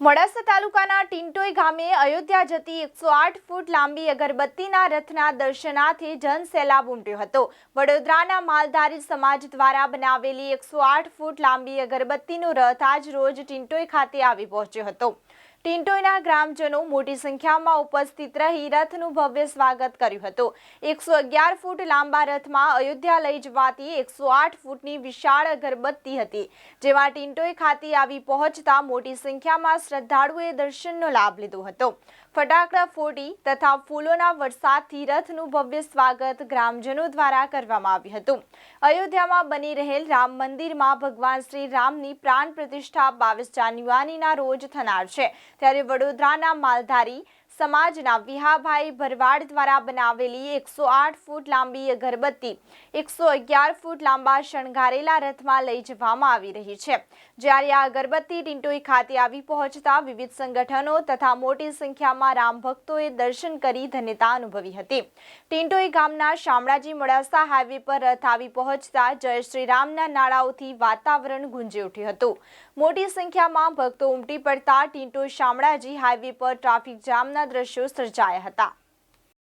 મોડાસા તાલુકાના ટિન્ટોઈ ગામે અયોધ્યા જતી એકસો આઠ ફૂટ લાંબી અગરબત્તીના રથના દર્શનાર્થે જનસેલાબ ઉમટ્યો હતો. વડોદરાના માલધારી સમાજ દ્વારા બનાવેલી એકસો આઠ ફૂટ લાંબી અગરબત્તીનો રથ આજ રોજ ટિન્ટોઈ ખાતે આવી પહોંચ્યો હતો. ટિન્ટોઈના ગ્રામજનો મોટી સંખ્યામાં ઉપસ્થિત રહી રથનું ભવ્ય સ્વાગત કર્યું હતું. એકસો અગિયાર ફૂટ લાંબા રથમાં અયોધ્યા લઈ જવાતી એકસો આઠ ફૂટની વિશાળ અગરબત્તી હતી, જેમાં ટિન્ટોઈ ખાતે આવી પહોંચતા મોટી સંખ્યામાં શ્રદ્ધાળુએ દર્શનનો લાભ લીધો હતો. ફટાકડા ફોડી તથા ફૂલોના વરસાદથી રથનું ભવ્ય સ્વાગત ગ્રામજનો દ્વારા કરવામાં આવ્યું હતું. અયોધ્યામાં બની રહેલ રામ મંદિરમાં ભગવાન શ્રી રામની પ્રાણ પ્રતિષ્ઠા બાવીસ જાન્યુઆરીના રોજ થનાર છે. ત્યારે વડોદરાના માલધારી સમાજના વિહાભાઈ ભરવાડ દ્વારા બનાવેલી એકસો આઠ ફૂટ લાંબી અગરબત્તી એકસો અગિયાર ફૂટ લાંબા શણગારેલા રથમાં લઈ જવામાં આવી રહી છે. જ્યારે આ અગરબત્તી ટિન્ટોઈ ખાતે આવી પહોંચતા વિવિધ સંગઠનો તથા મોટી સંખ્યામાં રામ ભક્તોએ દર્શન કરી ધન્યતા અનુભવી હતી. ટિન્ટોઈ ગામના શામળાજી મોડાસા હાઈવે પર રથ આવી પહોંચતા જય શ્રી રામના નાળાઓથી વાતાવરણ ગુંજી ઉઠ્યું હતું. મોટી સંખ્યામાં ભક્તો ઉમટી પડતા ટિન્ટોઈ શામળાજી હાઈવે પર ટ્રાફિક જામના દ્રશ્યો સર્જાયા હતા.